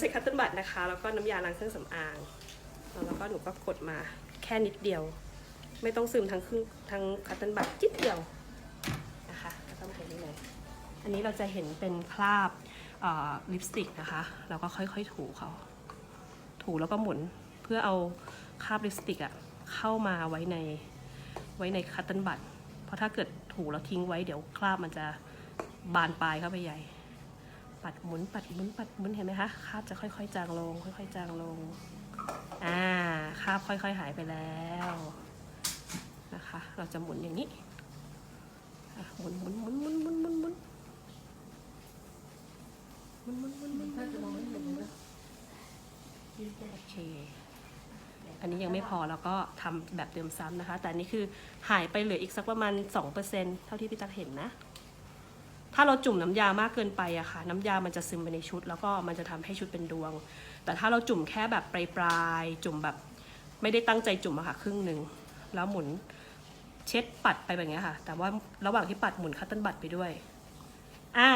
ใช้คัตเติ้ลบัตนะคะ แล้วก็น้ำยาล้างเครื่องสำอาง แล้วก็หนูก็กดมาแค่นิดเดียว ไม่ต้องซึมทั้งครึ่งทั้งคัตเติ้ลบัตจิ๊ดเดียวนะคะก็ต้องเป็นนี่เลยอันนี้เราจะเห็นเป็นคราบลิปสติกนะคะเราก็ค่อยๆถูเขา ถูแล้วก็หมุนเพื่อเอาคราบลิปสติกอะเข้ามาไว้ในไว้ในคัตเติ้ลบัตเพราะถ้าเกิดถูแล้วทิ้งไว้เดี๋ยวคราบมันจะบานปลายเข้าไปใหญ่ ปัดหมุนปัดหมุนปัดหมุนเห็นไหมคะคราบจะค่อย ๆ จางลง ค่อย ๆ จางลงอ่าคราบค่อย ๆ หายไปแล้วนะคะ เราจะหมุนอย่างนี้หมุนหมุนหมุนหมุนหมุนหมุนหมุนหมุนหมุนหมุนหมุนถ้าจะมองไม่เห็นเลยนะโอเคอันนี้ยังไม่พอแล้วก็ทำแบบเดิมซ้ำนะคะ แต่อันนี้คือหายไปเหลืออีกสักประมาณ 2%เท่าที่พี่ตักเห็นนะ ถ้าเราจุ่มน้ำยามากเกินไปอะค่ะ น้ำยามันจะซึมไปในชุด แล้วก็มันจะทำให้ชุดเป็นดวง แต่ถ้าเราจุ่มแค่แบบปลายๆจุ่มแบบไม่ได้ตั้งใจจุ่มอะค่ะ ครึ่งหนึ่งแล้วหมุนเช็ดปัดไปแบบเนี้ยค่ะ แต่ว่าระหว่างที่ปัดหมุนคัตเติ้ลบัตไปด้วย อ่า